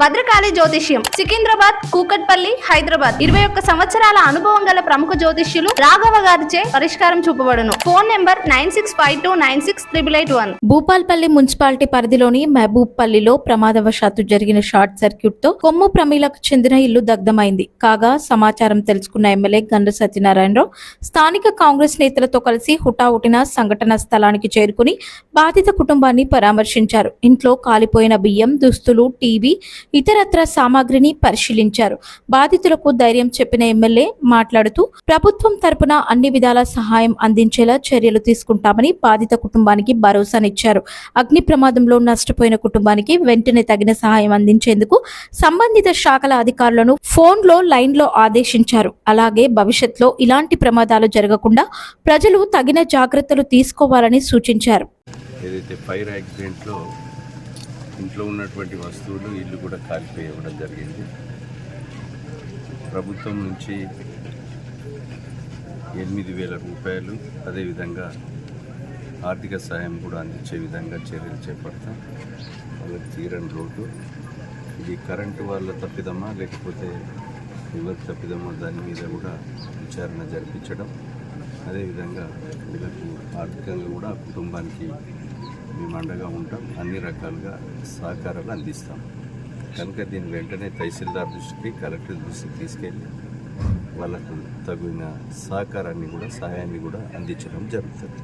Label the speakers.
Speaker 1: భద్రకాళి జ్యోతిష్యం సికింద్రాబాద్ కూకట్పల్లి హైదరాబాద్. ఇరవై ఒక్క సంవత్సరాల అనుభవం గల ప్రముఖ జ్యోతిష్యులు రాఘవ గారిచే పరిష్కారం చూపబడును. Phone number nine six five two nine six triple eight one.
Speaker 2: Bhupalpally municipality పరిధిలోని మహబూబ్పల్లిలో ప్రమాదవశాత్తు జరిగిన షార్ట్ సర్క్యూట్తో కొమ్ము ప్రమీలకు చెందిన ఇల్లు దగ్ధమైంది. కాగా సమాచారం తెలుసుకున్న ఎమ్మెల్యే గండ్ర సత్యనారాయణరావు స్థానిక కాంగ్రెస్ నేతలతో కలిసి హుటాహుటిన సంఘటన స్థలానికి చేరుకుని బాధిత కుటుంబాన్ని పరామర్శించారు. ఇంట్లో కాలిపోయిన బియ్యం దుస్తులు టీవీ ఇతరత్ర సామాగ్రిని పరిశీలించారు. బాధితులకు ధైర్యం చెప్పిన ఎమ్మెల్యే మాట్లాడుతూ ప్రభుత్వం తరపున అన్ని విధాల సహాయం అందించేలా చర్యలు తీసుకుంటామని బాధిత కుటుంబానికి భరోసానిచ్చారు అగ్ని ప్రమాదంలో నష్టపోయిన కుటుంబానికి వెంటనే తగిన సహాయం అందించేందుకు సంబంధిత శాఖల అధికారులను ఫోన్లో లైన్లో ఆదేశించారు. అలాగే భవిష్యత్తులో ఇలాంటి ప్రమాదాలు జరగకుండా ప్రజలు తగిన జాగ్రత్తలు తీసుకోవాలని సూచించారు.
Speaker 3: ఏదైతే ఫైర్ యాక్సిడెంట్లో ఇంట్లో ఉన్నటువంటి వస్తువులు ఇల్లు కూడా కాలిపోయి ఇవ్వడం జరిగింది. ప్రభుత్వం నుంచి ఎనిమిది వేల రూపాయలు అదేవిధంగా ఆర్థిక సాయం కూడా అందించే విధంగా చర్యలు చేపడతాం. వాళ్ళకి తీరని రోడ్డు ఇది కరెంటు వాళ్ళ తప్పిదమా లేకపోతే ఎవరి తప్పిదమా దాని మీద కూడా విచారణ జరిపించడం. అదేవిధంగా వీళ్ళకు ఆర్థికంగా కూడా కుటుంబానికి మేము అండగా ఉంటాం. అన్ని రకాలుగా సహకారాలు అందిస్తాం. కనుక దీన్ని వెంటనే తహసీల్దార్ దృష్టికి కలెక్టర్ దృష్టికి తీసుకెళ్ళి వాళ్ళకు తగిన సహకారాన్ని కూడా సహాయాన్ని కూడా అందించడం జరుగుతుంది.